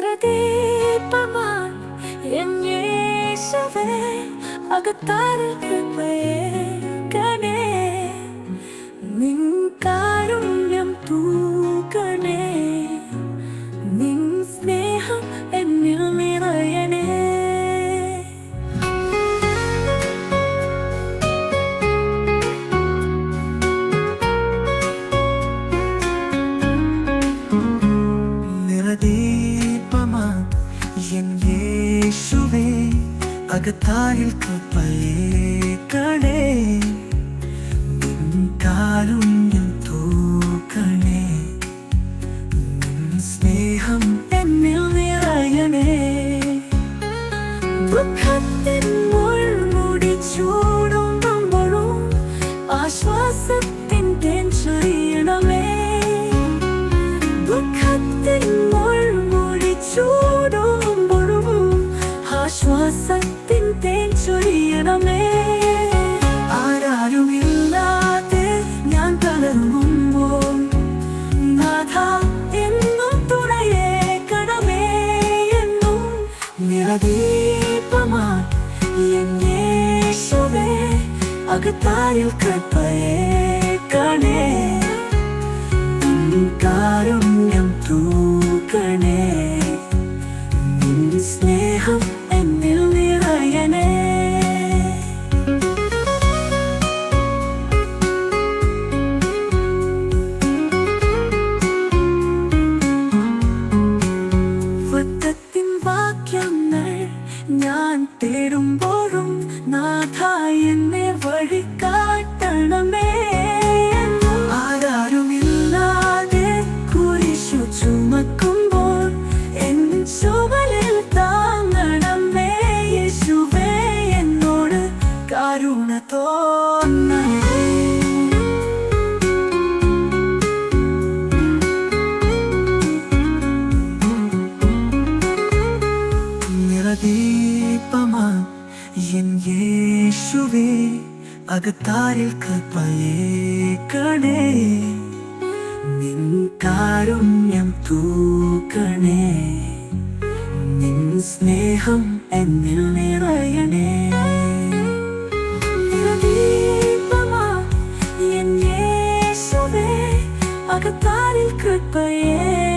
നിറദീപമാൻ N യേശുവേ അകത്താരിൽ കൃപയേകണേ അകത്താരിൽ കൃപയേക്കണേ നിൻ കാരുണ്യം തൂക്കണേ. സ്നേഹം എന്നിൽ നിറയണേ. ദുഃഖത്തിൻ മുൾമുടി ചൂടുമ്പോഴും ആശ്വാസത്തിൻ തേൻ ചൊരിയണമേ. ദുഃഖത്തിൻ മുൾമുടി ചൂടുമ്പോഴും ആശ്വാസത്തിൻ തേൻ ചൊരിയണമേ. ആരാരുമില്ലാതെ ഞാൻ തളർന്നുമ്പോൾ നാഥ എന്നും തുണയേ കടമേ എന്നും നിറദീപമാ എൻ യേശുവേ അകത്താരിൽ കൃപയേക്കണേ കണേ. കാരുണ്യം തൂക്കണേ. സ്നേഹം എന്നെ വഴി കാട്ടണമേ ആരാരുമില്ലാതെ കുരിശു ചുമക്കുമ്പോൾ എൻ ചുവലിൽ താങ്ങണമേ. യേശുവേ എന്നോട് കരുണ തോന്നണേ നിറദീപമാ എൻ യേശുവേ അകത്താരിൽ കൃപയേക്കണേ നിൻ കാരുണ്യം തൂക്കണേ. നിൻ സ്നേഹം എന്നിൽ നിറയണേ. അകത്താരിൽ കൃപയേക്കണേ